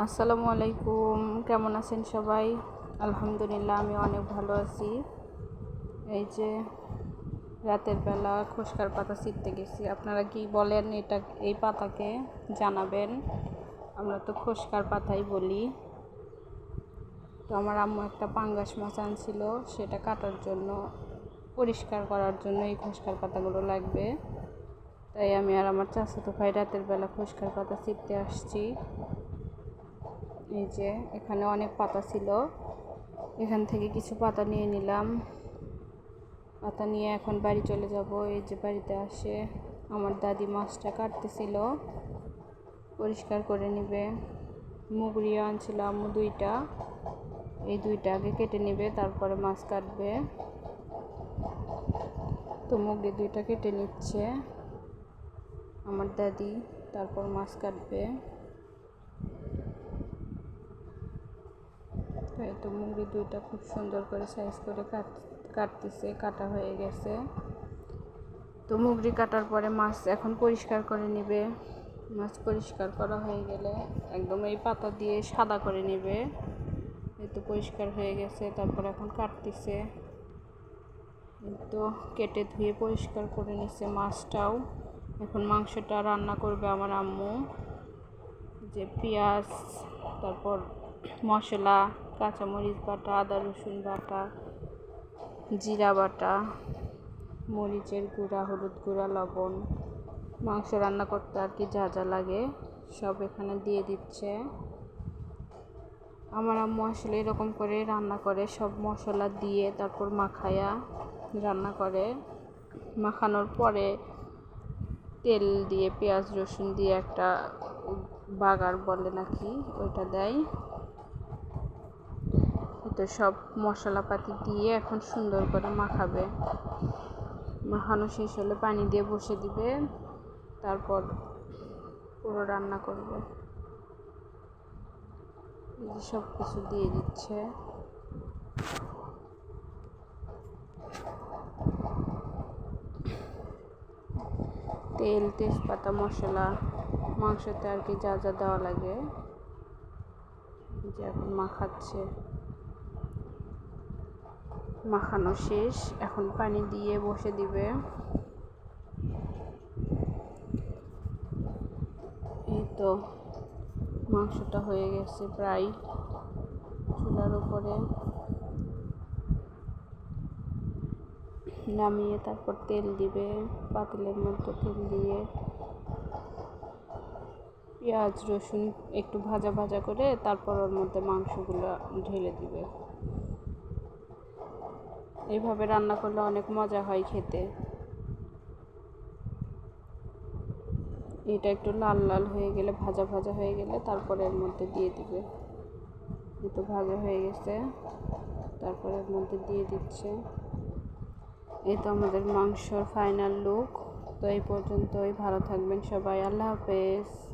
আসসালামু আলাইকুম। কেমন আছেন সবাই? আলহামদুলিল্লাহ, আমি অনেক ভালো আছি। এই যে রাতের বেলা খোসকার পাতা ছিঁড়তে গেছি। আপনারা কি বলেন এটা, এই পাতাকে জানাবেন? আমরা তো খোসকার পাতাই বলি। তো আমার আম্মু একটা পাঙ্গাস মাছ আনছিল, সেটা কাটার জন্য, পরিষ্কার করার জন্য এই খোসকার পাতাগুলো লাগবে। তাই আমি আর আমার চাচাতো ভাই রাতের বেলা খোসকার পাতা ছিঁড়তে আসছি। এই যে, এখানে অনেক পাতা ছিল। এখান থেকে কিছু পাতা নিয়ে নিলাম। পাতা নিয়ে এখন বাড়ি চলে যাব। এই যে বাড়িতে আসে, আমার দাদি মাছটা কাটতেছিল। পরিষ্কার করে নিবে। মুগড়িও আনছিল আম্মু দুইটা। এই দুইটা আগে কেটে নিবে, তারপরে মাছ কাটবে। তো মুগড়ি দুইটা কেটে নিচ্ছে। আমার দাদি, তারপর মাছ কাটবে। এই তো দুইটা খুব সুন্দর করে সাইজ করে কাট, কাটতেছে, কাটা হয়ে গেছে। তো মুগরি কাটার পরে মাছ এখন পরিষ্কার করে নিবে। মাছ পরিষ্কার করা হয়ে গেলে একদম এই পাতা দিয়ে সাদা করে নেবে। তো পরিষ্কার হয়ে গেছে, তারপর এখন কাটতেছে। তো কেটে ধুয়ে পরিষ্কার করে নিচ্ছে মাছটাও। এখন মাংসটা রান্না করবে আমার আম্মু। যে পেঁয়াজ, তারপর মশলা কাঁচামরিচ বাটা, আদা রসুন বাটা, জিরা বাটা, মরিচের গুঁড়া, হলুদ গুঁড়া, লবণ। মাংস রান্না করতে আর কি যা যা লাগে সব এখানে দিয়ে দিচ্ছে। আমার আম্মু আসলে এরকম করে রান্না করে, সব মশলা দিয়ে তারপর মাখায়া রান্না করে। মাখানোর পরে তেল দিয়ে, পেঁয়াজ রসুন দিয়ে একটা বাগার বলে নাকি, ওইটা দেয়। তো সব মশলাপাতি দিয়ে এখন সুন্দর করে মাখাবে। মাখানো শেষ হলে পানি দিয়ে বসে দিবে। তারপর পুরো রান্না করবে। সব কিছু দিয়ে দিচ্ছে। তেল, তেজপাতা, মশলা, মাংসতে আর কি যা যা দেওয়া লাগে। যে এখন মাখাচ্ছে। মাখানো শেষ। এখন পানি দিয়ে বসে দিবে। এই তো মাংসটা হয়ে গেছে প্রায় চুলার উপরে। নামিয়ে তারপর তেল দিবে, পাতিলের মধ্যে তেল দিয়ে। পেঁয়াজ, রসুন একটু ভাজা ভাজা করে তারপর ওর মধ্যে মাংসগুলো ঢেলে দিবে। এইভাবে রান্না করলে অনেক মজা হয় খেতে। এটা একটু লাল লাল হয়ে গেলে, ভাজা ভাজা হয়ে গেলে তারপরে এর মধ্যে দিয়ে দিবে। একটু ভাজা হয়ে গেছে, তারপরে এর মধ্যে দিয়ে দিচ্ছে। এই তো আমাদের মাংসর ফাইনাল লুক তো এই পর্যন্তই, ভালো থাকবেন সবাই, আল্লাহ হাফেজ।